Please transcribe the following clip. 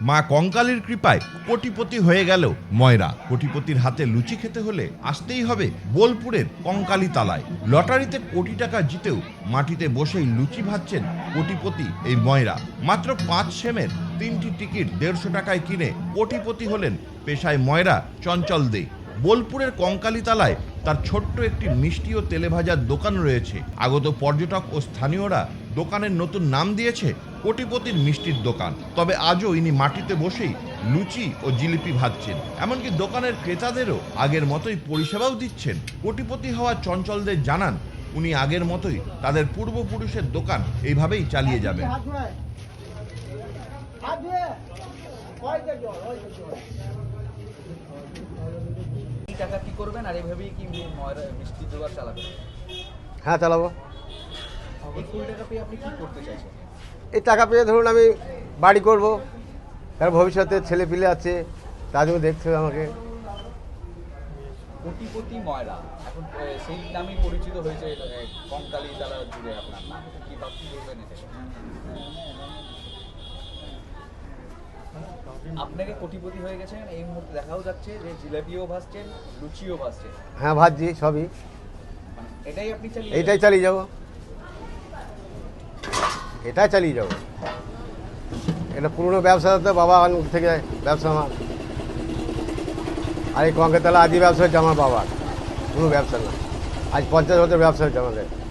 মা কঙ্কালীর কৃপায় কোটিপতি হয়ে গেল ময়রা। কোটিপতির হাতে লুচি খেতে হলে আসতেই হবে বোলপুরের কঙ্কালী তালায়। লটারিতে কোটি টাকা জিতেও মাটিতে বসেই লুচি ভাজছেন কোটিপতি এই ময়রা। মাত্র পাঁচ সেমের তিনটি টিকিট দেড়শো টাকায় কিনে কোটিপতি হলেন পেশায় ময়রা চঞ্চল দে। বোলপুরের কঙ্কালীতলায় তার ছোট্ট একটি মিষ্টি ও তেলে ভাজার দোকান রয়েছে। আগত পর্যটক ও স্থানীয়রা দোকানের নতুন নাম দিয়েছে কোটিপতির মিষ্টির দোকান। তবে আজও ইনি মাটিতে বসেই লুচি ও জিলিপি ভাজছেন। এমনকি দোকানের ক্রেতাদেরও আগের মতোই পরিষেবাও দিচ্ছেন। কোটিপতি হওয়া চঞ্চলদের জানান উনি আগের মতোই তাদের পূর্বপুরুষের দোকান এইভাবেই চালিয়ে যাবেন। টাকা কি করবেন আর এইভাবেই কি মিষ্টি দোকান চালাবেন? হ্যাঁ চালাবো। এই টাকা পেয়ে ধরুন আমি বাড়ি করব তার ভবিষ্যতে ছেলে পিলে আছে তাদেরও দেখতে হবে আমাকে। কোটিপতি ময়রা এখন সেই নামেই পরিচিত হয়েছে কঙ্কালী জুড়ে আপনার নাম কি ভাবছি বলবেন আপনাকে কোটিপতি হয়ে গেছেন এই মুহূর্তে দেখাও যাচ্ছে যে জিলাপিও ভাসছেন লুচিও ভাসছেন হ্যাঁ ভাবছি সবই। মানে এটাই আপনি চালিয়ে এইটাই চালিয়ে যাব। এটাই চালিয়ে যাব। এটা পুরনো ব্যবসা তো বাবা আনুর থেকে ব্যবসা আমার। আর এই কঙ্কেতলা আদি ব্যবসা হচ্ছে আমার বাবার। কোনো ব্যবসা না। আজ পঞ্চাশ বছর ব্যবসা হচ্ছে আমাদের।